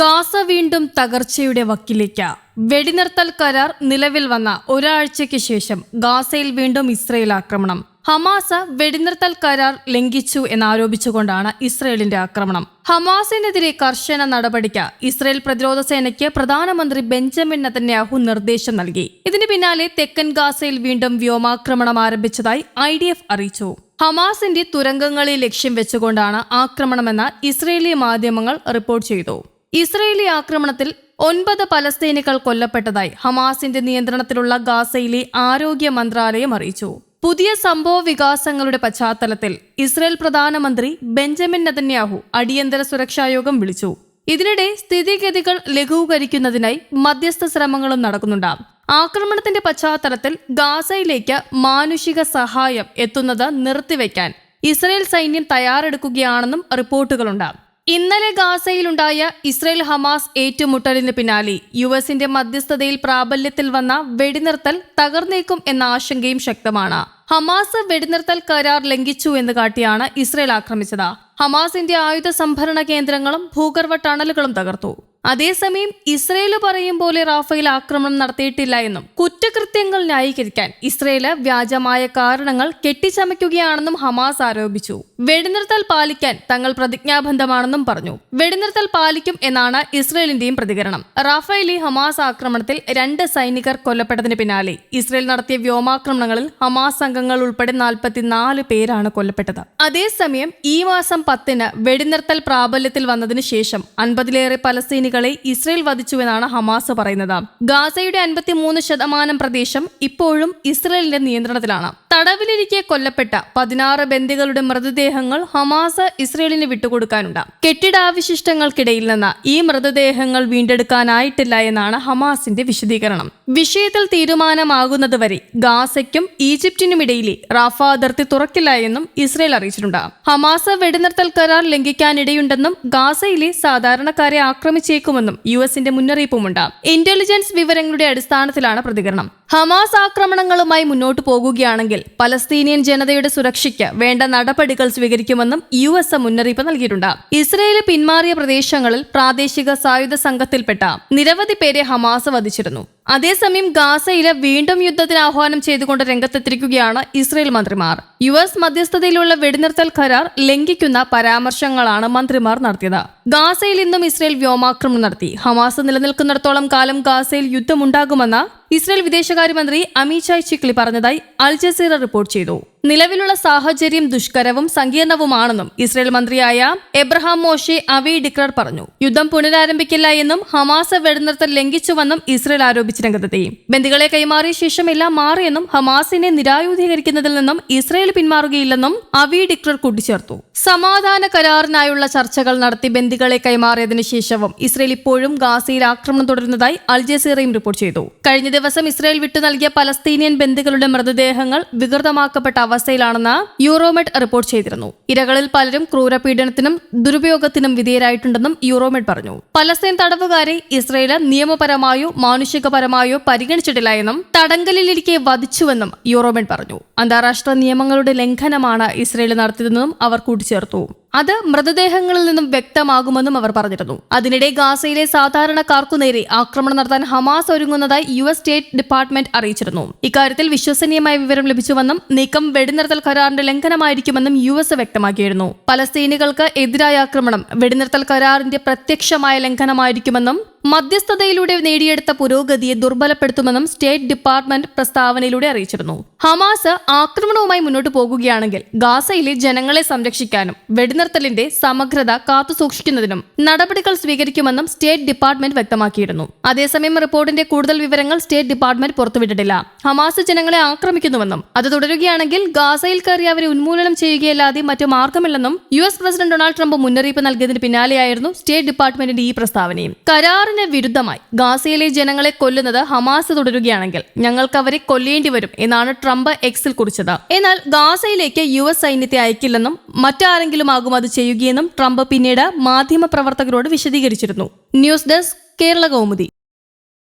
Gaza വീണ്ടും തകർച്ചയുടെ വക്കിലേക്ക്. വെടിനിർത്തൽ കരാർ നിലവിൽ വന്ന ഒരാഴ്ചയ്ക്ക് ശേഷം ഗാസയിൽ വീണ്ടും ഇസ്രയേൽ ആക്രമണം. ഹമാസ് വെടിനിർത്തൽ കരാർ ലംഘിച്ചു എന്നാരോപിച്ചുകൊണ്ടാണ് ഇസ്രയേലിന്റെ ആക്രമണം. ഹമാസിനെതിരെ കർശന നടപടിക്ക് ഇസ്രയേൽ പ്രതിരോധ സേനയ്ക്ക് പ്രധാനമന്ത്രി ബെഞ്ചമിൻ നതന്യാഹു നിർദ്ദേശം നൽകി. ഇതിന് പിന്നാലെ തെക്കൻ ഗാസയിൽ വീണ്ടും വ്യോമാക്രമണം ആരംഭിച്ചതായി ഐ അറിയിച്ചു. ഹമാസിന്റെ തുരങ്കങ്ങളെ ലക്ഷ്യം വെച്ചുകൊണ്ടാണ് ആക്രമണമെന്ന് ഇസ്രയേലി മാധ്യമങ്ങൾ റിപ്പോർട്ട് ചെയ്തു. ഇസ്രയേലി ആക്രമണത്തിൽ ഒൻപത് പലസ്തീനികൾ കൊല്ലപ്പെട്ടതായി ഹമാസിന്റെ നിയന്ത്രണത്തിലുള്ള ഗാസയിലെ ആരോഗ്യ മന്ത്രാലയം അറിയിച്ചു. പുതിയ സംഭവ വികാസങ്ങളുടെ പശ്ചാത്തലത്തിൽ ഇസ്രയേൽ പ്രധാനമന്ത്രി ബെഞ്ചമിൻ നെതന്യാഹു അടിയന്തര സുരക്ഷായോഗം വിളിച്ചു. ഇതിനിടെ സ്ഥിതിഗതികൾ ലഘൂകരിക്കുന്നതിനായി മധ്യസ്ഥ ശ്രമങ്ങളും നടക്കുന്നുണ്ട്. ആക്രമണത്തിന്റെ പശ്ചാത്തലത്തിൽ ഗാസയിലേക്ക് മാനുഷിക സഹായം എത്തുന്നത് നിർത്തിവെക്കാൻ ഇസ്രയേൽ സൈന്യം തയ്യാറെടുക്കുകയാണെന്നും റിപ്പോർട്ടുകളുണ്ട്. ഇന്നലെ ഗാസയിലുണ്ടായ ഇസ്രയേൽ ഹമാസ് ഏറ്റുമുട്ടലിന് പിന്നാലെ യു എസിന്റെ മധ്യസ്ഥതയിൽ പ്രാബല്യത്തിൽ വന്ന വെടിനിർത്തൽ തകർന്നേക്കും എന്ന ആശങ്കയും ശക്തമാണ്. ഹമാസ് വെടിനിർത്തൽ കരാർ ലംഘിച്ചു എന്ന് കാട്ടിയാണ് ഇസ്രയേൽ ആക്രമിച്ചത്. ഹമാസിന്റെ ആയുധ സംഭരണ കേന്ദ്രങ്ങളും ഭൂഗർഭ ടണലുകളും തകർത്തു. അതേസമയം ഇസ്രയേൽ പറയും പോലെ റാഫേൽ ആക്രമണം നടത്തിയിട്ടില്ല എന്നും കുറ്റകൃത്യങ്ങൾ ന്യായീകരിക്കാൻ ഇസ്രയേൽ വ്യാജമായ കാരണങ്ങൾ കെട്ടിച്ചമയ്ക്കുകയാണെന്നും ഹമാസ് ആരോപിച്ചു. വെടിനിർത്തൽ പാലിക്കാൻ തങ്ങൾ പ്രതിജ്ഞാബദ്ധമാണെന്നും പറഞ്ഞു. വെടിനിർത്തൽ പാലിക്കും എന്നാണ് ഇസ്രയേലിന്റെയും പ്രതികരണം. റാഫേലി ഹമാസ് ആക്രമണത്തിൽ രണ്ട് സൈനികർ കൊല്ലപ്പെട്ടതിന് പിന്നാലെ ഇസ്രയേൽ നടത്തിയ വ്യോമാക്രമണങ്ങളിൽ ഹമാസ് അംഗങ്ങൾ ഉൾപ്പെടെ നാൽപ്പത്തിനാല് പേരാണ് കൊല്ലപ്പെട്ടത്. അതേസമയം ഈ മാസം പത്തിന് വെടിനിർത്തൽ പ്രാബല്യത്തിൽ വന്നതിന് ശേഷം അൻപതിലേറെ പലസ്തീനികൾ ബന്ദികളെ ഇസ്രയേൽ വധിച്ചുവെന്നാണ് ഹമാസ് പറയുന്നത്. ഗാസയുടെ അൻപത്തിമൂന്ന് ശതമാനം പ്രദേശം ഇപ്പോഴും ഇസ്രയേലിന്റെ നിയന്ത്രണത്തിലാണ്. തടവിലിരിക്കെ കൊല്ലപ്പെട്ട പതിനാറ് ബന്ദികളുടെ മൃതദേഹങ്ങൾ ഹമാസ് ഇസ്രയേലിന് വിട്ടുകൊടുക്കാനുണ്ട്. കെട്ടിടാവശിഷ്ടങ്ങൾക്കിടയിൽ നിന്ന് ഈ മൃതദേഹങ്ങൾ വീണ്ടെടുക്കാനായിട്ടില്ല എന്നാണ് ഹമാസിന്റെ വിശദീകരണം. വിഷയത്തിൽ തീരുമാനമാകുന്നതുവരെ ഗാസയ്ക്കും ഈജിപ്തിനുമിടയിലെ റാഫ അതിർത്തി തുറക്കില്ല എന്നും ഇസ്രയേൽ അറിയിച്ചിട്ടുണ്ട്. ഹമാസ് വെടിനിർത്തൽ കരാർ ലംഘിക്കാനിടയുണ്ടെന്നും ഗാസയിലെ സാധാരണക്കാരെ ആക്രമിച്ചേക്കുമെന്നും യു എസിന്റെ മുന്നറിയിപ്പുമുണ്ട്. ഇന്റലിജൻസ് വിവരങ്ങളുടെ അടിസ്ഥാനത്തിലാണ് പ്രതികരണം. ഹമാസ് ആക്രമണങ്ങളുമായി മുന്നോട്ടു പോകുകയാണെങ്കിൽ പലസ്തീനിയൻ ജനതയുടെ സുരക്ഷയ്ക്ക് വേണ്ട നടപടികൾ സ്വീകരിക്കുമെന്നും യു എസ് മുന്നറിയിപ്പ് നൽകിയിട്ടുണ്ട്. ഇസ്രയേൽ പിന്മാറിയ പ്രദേശങ്ങളിൽ പ്രാദേശിക സായുധ സംഘത്തിൽപ്പെട്ട നിരവധി പേരെ ഹമാസ് വധിച്ചിരുന്നു. അതേസമയം ഗാസയിലെ വീണ്ടും യുദ്ധത്തിന് ആഹ്വാനം ചെയ്തുകൊണ്ട് രംഗത്തെത്തിരിക്കുകയാണ് ഇസ്രയേൽ മന്ത്രിമാർ. യു എസ് മധ്യസ്ഥതയിലുള്ള വെടിനിർത്തൽ കരാർ ലംഘിക്കുന്ന പരാമർശങ്ങളാണ് മന്ത്രിമാർ നടത്തിയത്. ഗാസയിൽ ഇന്നും ഇസ്രയേൽ വ്യോമാക്രമണം നടത്തി. ഹമാസ് നിലനിൽക്കുന്നിടത്തോളം കാലം ഗാസയിൽ യുദ്ധമുണ്ടാകുമെന്ന് ഇസ്രയേൽ വിദേശകാര്യമന്ത്രി അമിചായ് ചിക്ലി പറഞ്ഞതായി അൽ ജസീറ റിപ്പോർട്ട് ചെയ്തു. നിലവിലുള്ള സാഹചര്യം ദുഷ്കരവും സങ്കീർണവുമാണെന്നും ഇസ്രയേൽ മന്ത്രിയായ എബ്രഹാം മോഷെ അവി ഡിക്ലർ പറഞ്ഞു. യുദ്ധം പുനരാരംഭിക്കില്ല എന്നും ഹമാസ് വെടിനിർത്തൽ ലംഘിച്ചുവെന്നും ഇസ്രയേൽ ആരോപിച്ച് രംഗത്തെത്തി. ബന്ദികളെ കൈമാറിയ ശേഷം എല്ലാം മാറിയെന്നും ഹമാസിനെ നിരായുധീകരിക്കുന്നതിൽ നിന്നും ഇസ്രയേൽ പിന്മാറുകയില്ലെന്നും അവി ഡിക്ലർ കൂട്ടിച്ചേർത്തു. സമാധാന കരാറിനായുള്ള ചർച്ചകൾ നടത്തി ബന്ദികളെ കൈമാറിയതിനു ശേഷവും ഇസ്രയേൽ ഇപ്പോഴും ഗാസയിൽ ആക്രമണം തുടരുന്നതായി അൽ ജസീറയും റിപ്പോർട്ട് ചെയ്തു. കഴിഞ്ഞ ദിവസം ഇസ്രയേൽ വിട്ടു നൽകിയ പലസ്തീനിയൻ ബന്ദികളുടെ മൃതദേഹങ്ങൾ വികൃതമാക്കപ്പെട്ട അവസ്ഥയിലാണെന്ന് യൂറോമെഡ് റിപ്പോർട്ട് ചെയ്തിരുന്നു. ഇരകളിൽ പലരും ക്രൂരപീഡനത്തിനും ദുരുപയോഗത്തിനും വിധേയരായിട്ടുണ്ടെന്നും യൂറോമെഡ് പറഞ്ഞു. പലസ്തീൻ തടവുകാരെ ഇസ്രയേൽ നിയമപരമായോ മാനുഷികപരമായോ പരിഗണിച്ചിട്ടില്ല എന്നും തടങ്കലിലിരിക്കെ വധിച്ചുവെന്നും യൂറോമെഡ് പറഞ്ഞു. അന്താരാഷ്ട്ര നിയമങ്ങളുടെ ലംഘനമാണ് ഇസ്രയേൽ നടത്തിയതെന്നും അവർ കൂട്ടിച്ചേർത്തു. അത് മൃതദേഹങ്ങളിൽ നിന്നും വ്യക്തമാകുമെന്നും അവർ പറഞ്ഞിരുന്നു. അതിനിടെ ഗാസയിലെ സാധാരണക്കാർക്കു നേരെ ആക്രമണം നടത്താൻ ഹമാസ് ഒരുങ്ങുന്നതായി യു എസ് സ്റ്റേറ്റ് ഡിപ്പാർട്ട്മെന്റ് അറിയിച്ചിരുന്നു. ഇക്കാര്യത്തിൽ വിശ്വസനീയമായ വിവരം ലഭിച്ചുവെന്നും നീക്കം വെടിനിർത്തൽ കരാറിന്റെ ലംഘനമായിരിക്കുമെന്നും യു എസ് വ്യക്തമാക്കിയിരുന്നു. പലസ്തീനികൾക്ക് എതിരായ ആക്രമണം വെടിനിർത്തൽ കരാറിന്റെ പ്രത്യക്ഷമായ ലംഘനമായിരിക്കുമെന്നും മധ്യസ്ഥതയിലൂടെ നേടിയെടുത്ത പുരോഗതിയെ ദുർബലപ്പെടുത്തുമെന്നും സ്റ്റേറ്റ് ഡിപ്പാർട്ട്മെന്റ് പ്രസ്താവനയിലൂടെ അറിയിച്ചിരുന്നു. ഹമാസ് ആക്രമണവുമായി മുന്നോട്ട് പോകുകയാണെങ്കിൽ ഗാസയിലെ ജനങ്ങളെ സംരക്ഷിക്കാനും വെടിനിർത്തലിന്റെ സമഗ്രത കാത്തുസൂക്ഷിക്കുന്നതിനും നടപടികൾ സ്വീകരിക്കുമെന്നും സ്റ്റേറ്റ് ഡിപ്പാർട്ട്മെന്റ് വ്യക്തമാക്കിയിരുന്നു. അതേസമയം റിപ്പോർട്ടിന്റെ കൂടുതൽ വിവരങ്ങൾ സ്റ്റേറ്റ് ഡിപ്പാർട്ട്മെന്റ് പുറത്തുവിട്ടിട്ടില്ല. ഹമാസ് ജനങ്ങളെ ആക്രമിക്കുന്നുവെന്നും അത് തുടരുകയാണെങ്കിൽ ഗാസയിൽ കയറി അവരെ ഉന്മൂലനം ചെയ്യുകയല്ലാതെ മറ്റു മാർഗമില്ലെന്നും U S president Donald Trump മുന്നറിയിപ്പ് നൽകിയതിന് പിന്നാലെയായിരുന്നു സ്റ്റേറ്റ് ഡിപ്പാർട്ട്മെന്റിന്റെ ഈ പ്രസ്താവനയും. കരാറിന് ഇതിന് വിരുദ്ധമായി ഗാസയിലെ ജനങ്ങളെ കൊല്ലുന്നത് ഹമാസ് തുടരുകയാണെങ്കിൽ ഞങ്ങൾക്ക് അവരെ കൊല്ലേണ്ടി വരും എന്നാണ് ട്രംപ് എക്സിൽ കുറിച്ചത്. എന്നാൽ ഗാസയിലേക്ക് യു എസ് സൈന്യത്തെ അയക്കില്ലെന്നും മറ്റാരെങ്കിലും ആകും അത് ചെയ്യുകയെന്നും ട്രംപ് പിന്നീട് മാധ്യമപ്രവർത്തകരോട് വിശദീകരിച്ചിരുന്നു. News desk Kerala Kaumudi.